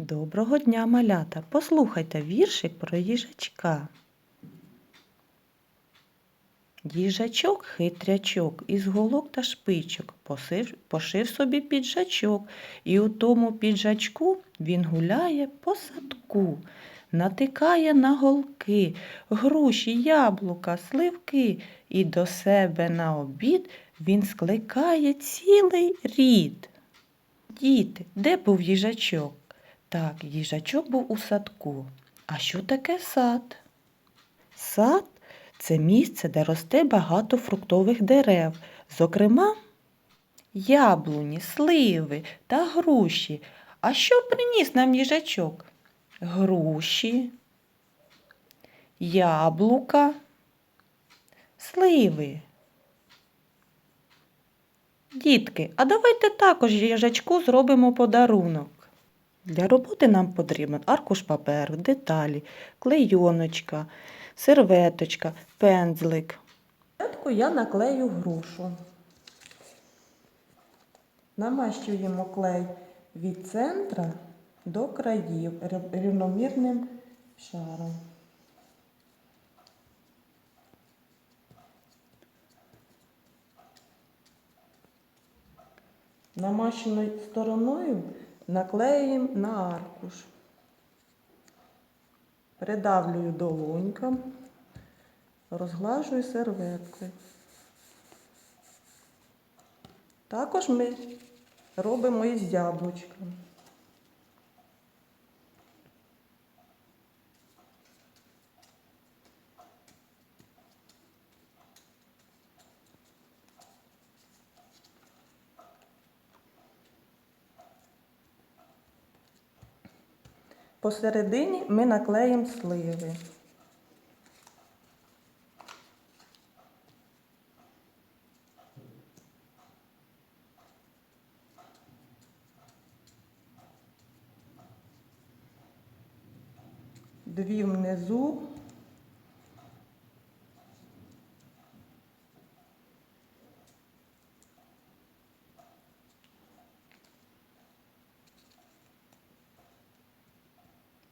Доброго дня, малята! Послухайте віршик про їжачка. Їжачок хитрячок, із голок та шпичок посив, пошив собі піджачок, і у тому піджачку він гуляє по садку, натикає на голки, груші, яблука, сливки, і до себе на обід він скликає цілий рід. Діти, де був їжачок? Так, їжачок був у садку. А що таке сад? Сад це місце, де росте багато фруктових дерев, зокрема, яблуні, сливи та груші. А що приніс нам їжачок? Груші, яблука, сливи. Дітки, а давайте також їжачку зробимо подарунок. Для роботи нам потрібен аркуш паперу, деталі, клейоночка, серветочка, пензлик. Спочатку я наклею грушу. Намащуємо клей від центра до країв рівномірним шаром. Намащеною стороною наклеюємо на аркуш. Придавлюю долонькам, розглажую серветкою. Також ми робимо із яблучком. Посередині ми наклеїмо сливи. Дві внизу.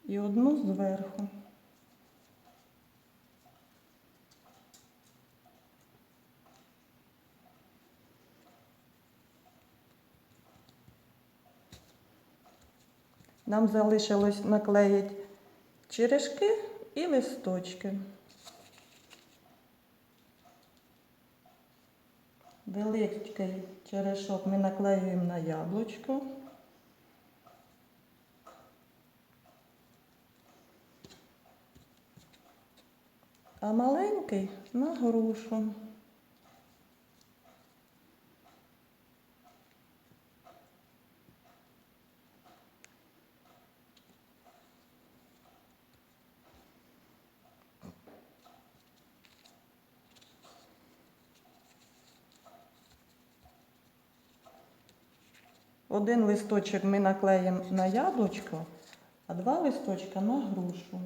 І одну зверху. Нам залишилось наклеїти черешки і листочки. Великий черешок ми наклеюємо на яблучко. А маленький на грушу. Один листочок ми наклеїмо на яблучко, а два листочка на грушу.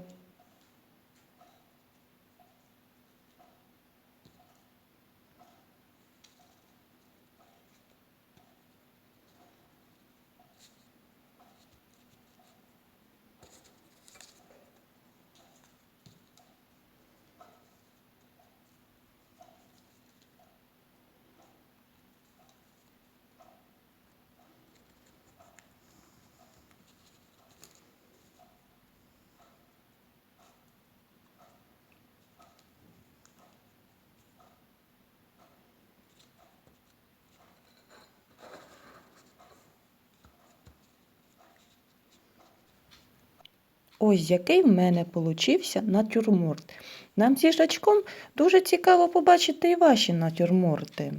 Ось який в мене получився натюрморт. Нам зі жачком дуже цікаво побачити і ваші натюрморти.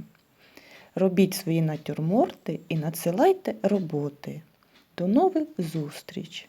Робіть свої натюрморти і надсилайте роботи. До нових зустріч!